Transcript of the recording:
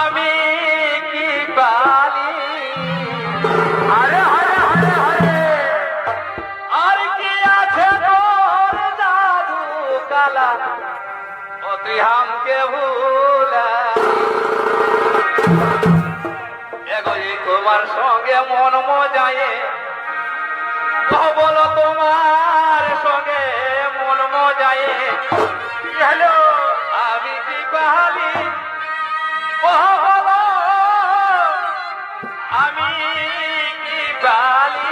আমি কি পারি আর কি আছে তোর কালা? ও তুই হামকে ভুলা তোমার সঙ্গে মন মজায়ে। বলো তোমার সঙ্গে মন মজায়ে। আমি কি বালি?